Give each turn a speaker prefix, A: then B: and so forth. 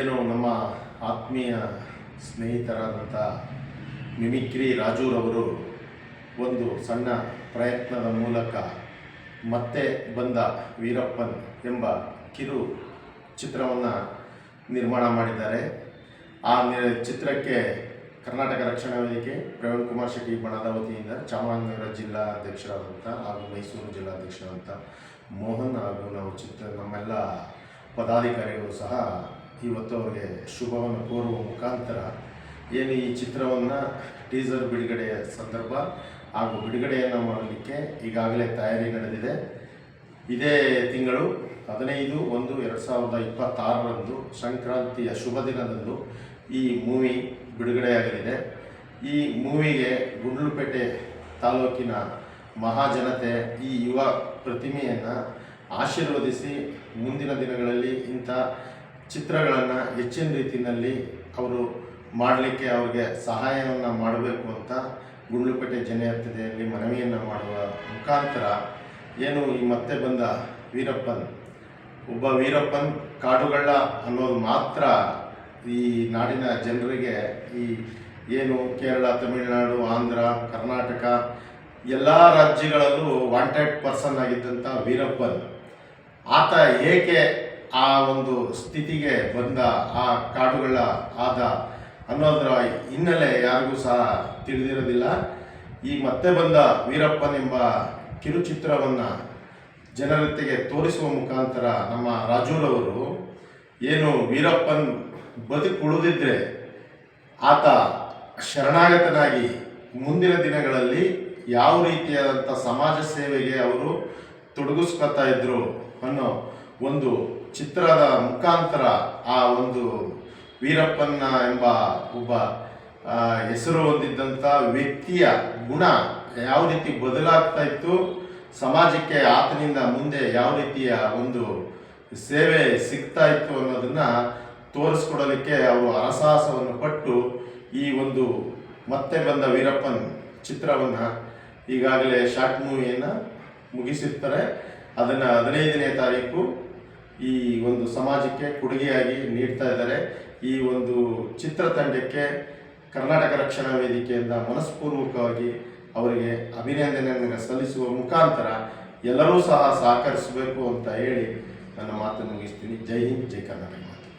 A: ಏನು ನಮ್ಮ ಆತ್ಮೀಯ ಸ್ನೇಹಿತರಾದಂಥ ಮಿಮಿಕ್ರಿ ರಾಜೂರವರು ಒಂದು ಸಣ್ಣ ಪ್ರಯತ್ನದ ಮೂಲಕ ಮತ್ತೆ ಬಂದ ವೀರಪ್ಪನ್ ಎಂಬ ಕಿರು ಚಿತ್ರವನ್ನು ನಿರ್ಮಾಣ ಮಾಡಿದ್ದಾರೆ. ಆ ಚಿತ್ರಕ್ಕೆ ಕರ್ನಾಟಕ ರಕ್ಷಣಾ ವೇದಿಕೆ, ಪ್ರವೀಣ್ ಕುಮಾರ್ ಶೆಟ್ಟಿ ಬಣದ ವತಿಯಿಂದ ಚಾಮರಾಜನಗರ ಜಿಲ್ಲಾ ಅಧ್ಯಕ್ಷರಾದಂಥ ಹಾಗೂ ಮೈಸೂರು ಜಿಲ್ಲಾಧ್ಯಕ್ಷರಾದಂಥ ಮೋಹನ್ ಹಾಗೂ ನಾವು ಚಿತ್ರ ನಮ್ಮೆಲ್ಲ ಪದಾಧಿಕಾರಿಗಳು ಸಹ ಇವತ್ತು ಅವರಿಗೆ ಶುಭವನ್ನು ಕೋರುವ ಮುಖಾಂತರ ಏನು ಈ ಚಿತ್ರವನ್ನು ಟೀಸರ್ ಬಿಡುಗಡೆಯ ಸಂದರ್ಭ ಹಾಗೂ ಬಿಡುಗಡೆಯನ್ನು ಮಾಡಲಿಕ್ಕೆ ಈಗಾಗಲೇ ತಯಾರಿ ನಡೆದಿದೆ. ಇದೇ ತಿಂಗಳು ಹದಿನೈದು ಒಂದು ಎರಡು ಸಾವಿರದ ಇಪ್ಪತ್ತಾರರಂದು ಸಂಕ್ರಾಂತಿಯ ಶುಭ ದಿನದಂದು ಈ ಮೂವಿ ಬಿಡುಗಡೆಯಾಗಲಿದೆ. ಈ ಮೂವಿಗೆ ಗುಂಡ್ಲುಪೇಟೆ ತಾಲೂಕಿನ ಮಹಾಜನತೆ ಈ ಯುವ ಪ್ರತಿಮೆಯನ್ನು ಆಶೀರ್ವದಿಸಿ ಮುಂದಿನ ದಿನಗಳಲ್ಲಿ ಇಂಥ ಚಿತ್ರಗಳನ್ನು ಹೆಚ್ಚಿನ ರೀತಿಯಲ್ಲಿ ಅವರು ಮಾಡಲಿಕ್ಕೆ ಅವ್ರಿಗೆ ಸಹಾಯವನ್ನು ಮಾಡಬೇಕು ಅಂತ ಗುಂಡ್ಲುಪೇಟೆ ಜನತೆಯಲ್ಲಿ ಮನವಿಯನ್ನು ಮಾಡುವ ಮುಖಾಂತರ ಏನು ಈ ಮತ್ತೆ ಬಂದ ವೀರಪ್ಪನ್, ಒಬ್ಬ ವೀರಪ್ಪನ್ ಕಾಡುಗಳ್ಳ ಅನ್ನೋದು ಮಾತ್ರ ಈ ನಾಡಿನ ಜನರಿಗೆ ಈ ಏನು ಕೇರಳ, ತಮಿಳುನಾಡು, ಆಂಧ್ರ, ಕರ್ನಾಟಕ ಎಲ್ಲ ರಾಜ್ಯಗಳಲ್ಲೂ ವಾಂಟೆಡ್ ಪರ್ಸನ್ ಆಗಿದ್ದಂಥ ವೀರಪ್ಪನ್. ಆತ ಏಕೆ ಆ ಒಂದು ಸ್ಥಿತಿಗೆ ಬಂದ, ಆ ಕಾಡುಗಳ ಆದ ಅನ್ನೋದರ ಹಿನ್ನೆಲೆ ಯಾರಿಗೂ ಸಹ ತಿಳಿದಿರೋದಿಲ್ಲ. ಈ ಮತ್ತೆ ಬಂದ ವೀರಪ್ಪನೆಂಬ ಕಿರುಚಿತ್ರವನ್ನು ಜನರತೆಗೆ ತೋರಿಸುವ ಮುಖಾಂತರ ನಮ್ಮ ರಾಜೂರವರು ಏನು ವೀರಪ್ಪನ್ ಬದುಕುಳಿದಿದ್ರೆ ಆತ ಶರಣಾಗತನಾಗಿ ಮುಂದಿನ ದಿನಗಳಲ್ಲಿ ಯಾವ ರೀತಿಯಾದಂಥ ಸಮಾಜ ಸೇವೆಗೆ ಅವರು ತೊಡಗಿಸ್ಕೊತಾ ಇದ್ರು ಅನ್ನೋ ಒಂದು ಚಿತ್ರದ ಮುಖಾಂತರ ಆ ಒಂದು ವೀರಪ್ಪನ್ನ ಎಂಬ ಒಬ್ಬ ಹೆಸರು ಹೊಂದಿದ್ದಂಥ ವ್ಯಕ್ತಿಯ ಗುಣ ಯಾವ ರೀತಿ ಬದಲಾಗ್ತಾ ಇತ್ತು, ಸಮಾಜಕ್ಕೆ ಆತನಿಂದ ಮುಂದೆ ಯಾವ ರೀತಿಯ ಒಂದು ಸೇವೆ ಸಿಗ್ತಾ ಇತ್ತು ಅನ್ನೋದನ್ನ ತೋರಿಸ್ಕೊಡಲಿಕ್ಕೆ ಅವರು ಅರಸಾಹಸವನ್ನು ಪಟ್ಟು ಈ ಒಂದು ಮತ್ತೆ ಬಂದ ವೀರಪ್ಪನ್ ಚಿತ್ರವನ್ನು ಈಗಾಗಲೇ ಶಾರ್ಟ್ ಮೂವಿಯನ್ನು ಮುಗಿಸಿರ್ತಾರೆ. ಅದನ್ನು ಹದಿನೈದನೇ ತಾರೀಕು ಈ ಒಂದು ಸಮಾಜಕ್ಕೆ ಕೊಡುಗೆಯಾಗಿ ನೀಡ್ತಾ ಇದ್ದಾರೆ. ಈ ಒಂದು ಚಿತ್ರತಂಡಕ್ಕೆ ಕರ್ನಾಟಕ ರಕ್ಷಣಾ ವೇದಿಕೆಯಿಂದ ಮನಸ್ಪೂರ್ವಕವಾಗಿ ಅವರಿಗೆ ಅಭಿನಂದನೆಯನ್ನು ಸಲ್ಲಿಸುವ ಮುಖಾಂತರ ಎಲ್ಲರೂ ಸಹ ಸಹಕರಿಸಬೇಕು ಅಂತ ಹೇಳಿ ನನ್ನ ಮಾತನ್ನು ಮುಗಿಸ್ತೀನಿ. ಜೈ ಹಿಂದ್, ಜೈ ಕರ್ನಾಟಕ.